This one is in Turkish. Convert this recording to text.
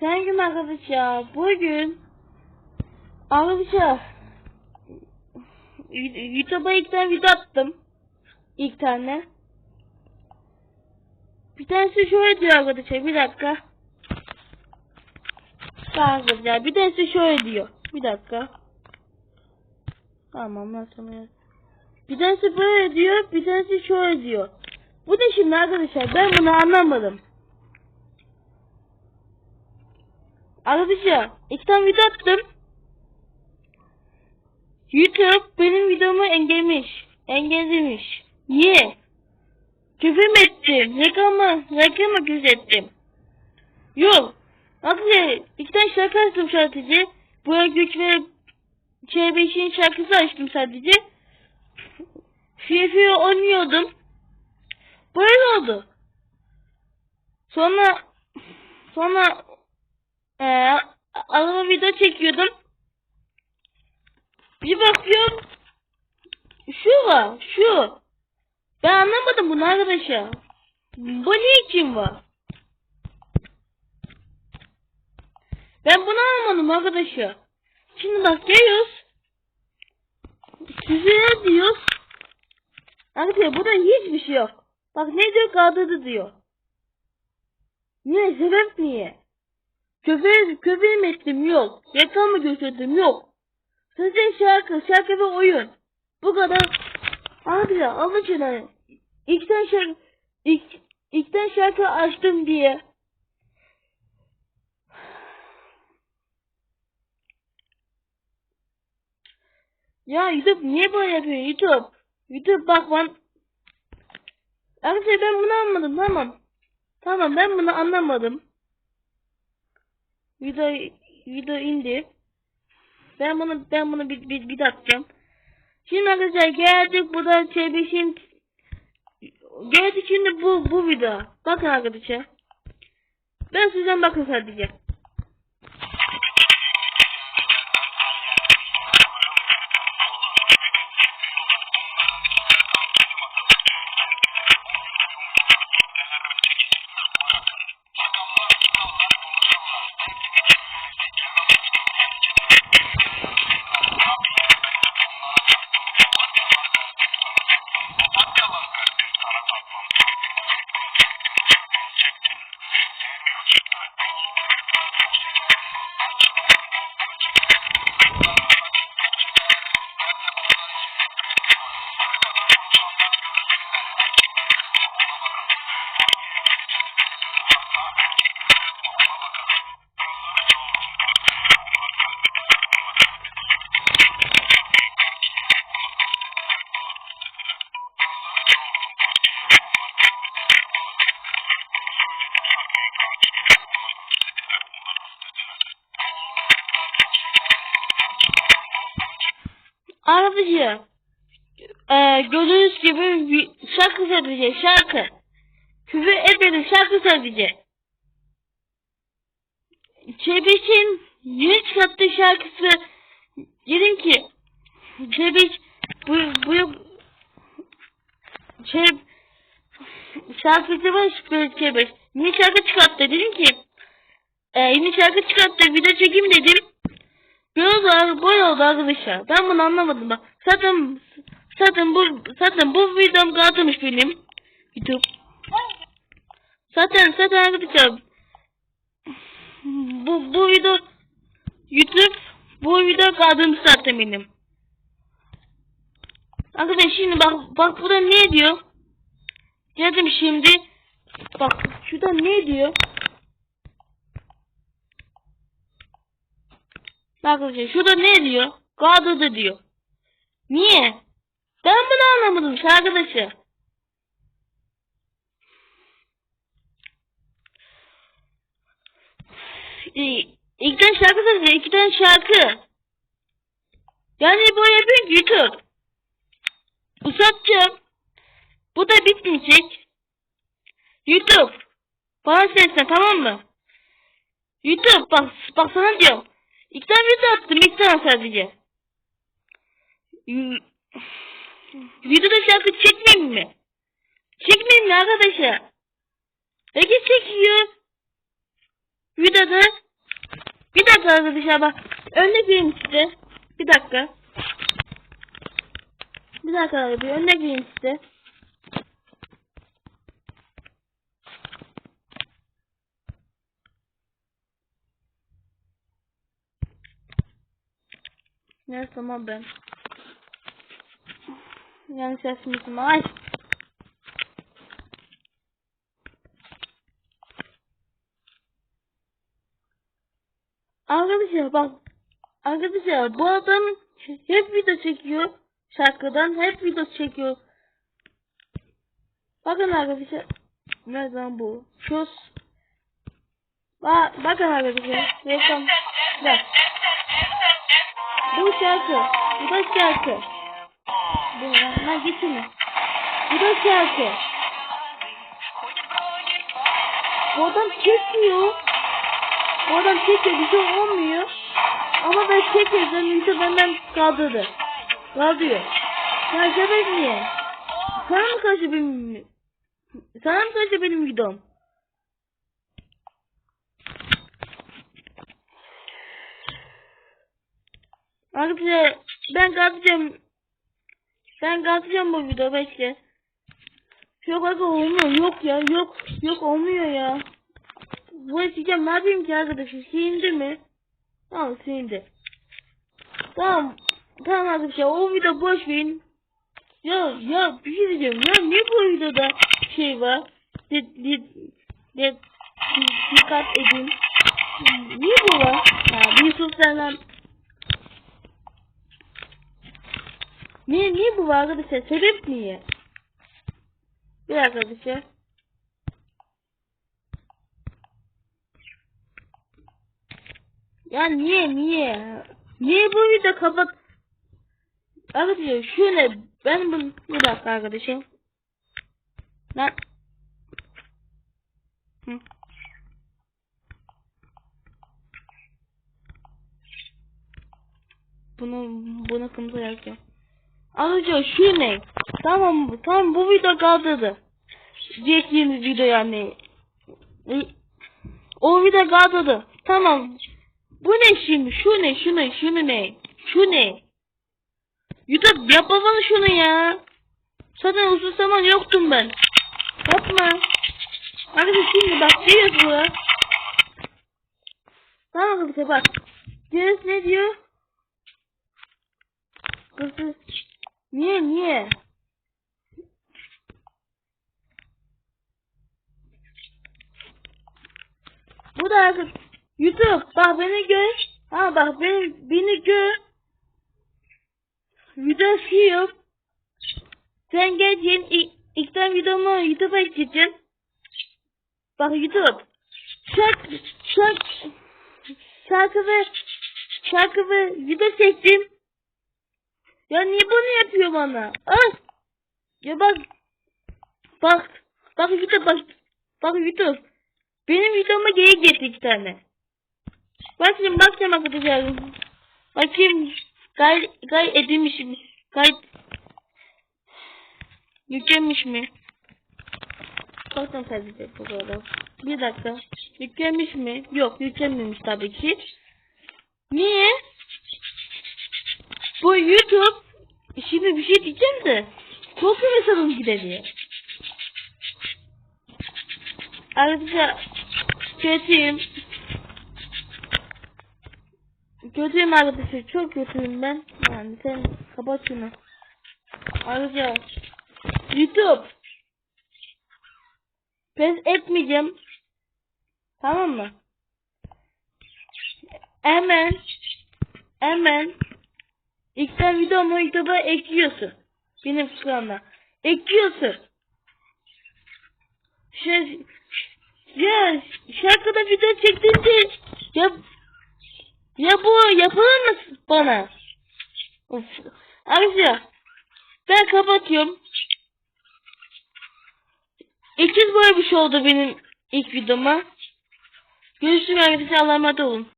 Selamünaleyküm arkadaşlar. Bugün arkadaşlar YouTube'a ilk tane video attım. İlk tane. Bir tanesi şöyle diyor arkadaşlar. Bir dakika. Arkadaşlar bir tanesi şöyle diyor. Bir dakika. Tamam nasıl ya? Bir tanesi böyle diyor. Bir tanesi şöyle diyor. Bu ne şimdi arkadaşlar? Ben bunu anlamadım. Arkadaşlar iki tane video attım. YouTube benim videomu engellemiş. Engellemiş. Niye? Küfür mü ettim? Reklamı, reklamı küfür ettim. Yok. Arkadaşlar iki tane şarkı açtım sadece. Burak Güç ve Ç5'in şarkısı açtım sadece. FIFA oynuyordum. Böyle oldu. Sonra sonra ee, araba video çekiyordum. Bir bakıyorum. Şu var. Şu. Ben anlamadım bunu arkadaşlar. Bu ne için var? Ben bunu anlamadım arkadaşlar. Şimdi bak geliyoruz. Size diyoruz. Arkadaşlar burada hiçbir şey yok. Bak ne diyor kaldırdı diyor. Niye? Sebep niye? Köpeğe, köpeğim ettim yok. Reklamı götürdüm yok. Sadece şarkı, şarkı ve oyun. Bu kadar. Abi ya alıcılar. İlkten şarkı, ilk, ilkten şarkı açtım diye. Ya YouTube niye böyle yapıyor YouTube? YouTube bak ben... Arkadaşlar ben bunu anlamadım tamam. Tamam ben bunu anlamadım. Video video indi. Ben bunu ben bunu bir bir, bir atacağım. Şimdi arkadaşlar geldik burada çebişin geldik şimdi bu bu video. Bakın arkadaşlar. Ben sizden bakın sadece. Arkadaşlar e, gördüğünüz gibi bir şarkı sadece şarkı. Küfür etmedim şarkı sadece. Çebiç'in yeni çıkarttığı şarkısı dedim ki Çebiç bu bu şey şarkıcı var Çebiç yeni şarkı çıkarttı dedim ki e, yeni şarkı çıkarttı video çekeyim dedim. Oldu, böyle oldu arkadaşlar. Ben bunu anlamadım bak. Zaten zaten bu zaten bu videom kalmış benim. YouTube. Zaten zaten arkadaşlar bu bu video YouTube bu video kaldım zaten benim. Arkadaşlar şimdi bak bak burada ne diyor? Geldim şimdi. Bak şurada ne diyor? Arkadaşlar şurada ne diyor? Kağıdı diyor. Niye? Ben bunu anlamadım arkadaşlar. İki tane şarkı söyledi. iki tane şarkı. Yani bu yapıyor YouTube. Uzatacağım. Bu da bitmeyecek. YouTube. Bana seslen tamam mı? YouTube bak, bak sana diyorum. İki tane video attım. iki tane sadece. Hmm. Videoda şarkı çekmeyeyim mi? Çekmeyeyim mi arkadaşlar? Peki çekiyor. Videoda dakika arkadaşlar bak. Örnek vereyim size. Bir dakika. Bir dakika arkadaşlar örnek vereyim size. Neyse tamam ben. Yani sesimiz ay. Arkadaşlar bak. Arkadaşlar bu adam hep video çekiyor. Şarkıdan hep video çekiyor. Bakın arkadaşlar. Nereden bu? Şus. Bak, bakın arkadaşlar. Reklam. Bak. Şarkı. Bu da şarkı. Bu lan gitsin. Bu da şarkı. Bu adam çekiyor. Bu adam çekiyor bir şey olmuyor. Ama ben çekiyorum YouTube benden kaldırdı. Kaldırıyor. Niye? Sana mı benim Sana mı karşı Arkadaşlar ben kalkacağım. Ben kalkacağım bu video bekle. Yok aga olmuyor. Yok ya. Yok. Yok olmuyor ya. Bu sileceğim. Ne yapayım ki arkadaşlar? Silindi mi? Tamam silindi. Tamam. Tamam arkadaşlar. O video boş verin. Ya ya bir şey diyeceğim. Ya niye bu videoda şey var? De, de, de, dikkat edin. Niye bu var? Ha, Yusuf Selam Niye niye bu var arkadaşlar? Sebep niye? Bir arkadaşlar. Ya niye niye? Niye bu video kapat? Arkadaşlar şöyle ben bunu bir dakika arkadaşım. Lan. Hı. Bunu bunu kımsa yapacağım. Ayrıca şu ne? Tamam tamam bu video kaldırdı. Jack'in video yani. O video kaldırdı. Tamam. Bu ne şimdi? Şu ne? Şu ne? Şu ne? Şu ne? YouTube yapmasana şunu ya. Zaten uzun zaman yoktum ben. Yapma. Arkadaşlar şimdi bak diyor bu. Tamam arkadaşlar bak. Diyoruz ne diyor? Kızı. Niye niye? Bu da. YouTube bak beni gör. Ha bak beni, beni gör. Video siliyor. Sen geleceksin ilk, ilkten videomu YouTube'a ekleyeceksin. Bak YouTube. Şark, şark, şarkı ve şarkı ve video çektim. Ya niye bunu yapıyor bana? Ah! Ya bak. Bak. Bak YouTube bak. Bak YouTube. Benim videoma geri getir iki tane. Bak şimdi bakacağım arkadaşlar. Bakayım. Gay, gay edilmiş mi? Gay yüklenmiş mi? Bakacağım sadece bu kadar. Bir dakika. Yüklenmiş mi? Yok yüklenmemiş tabii ki. Niye? Bu YouTube şimdi bir şey diyeceğim de kopya hesabım gider Ayrıca kötüyüm. Kötüyüm arkadaşlar. Çok kötüyüm ben. Yani sen kapat şunu. Ayrıca YouTube pes etmeyeceğim. Tamam mı? Hemen hemen İlkten videomu YouTube'a ekliyorsun. Benim kanalımda. Ekliyorsun. Şey, ya şarkıda video çektiğinde ya ya bu yapılır mı bana? Of. Arkadaşlar ben kapatıyorum. İkiz boy bir şey oldu benim ilk videoma. Görüşürüz arkadaşlar Allah'a emanet olun.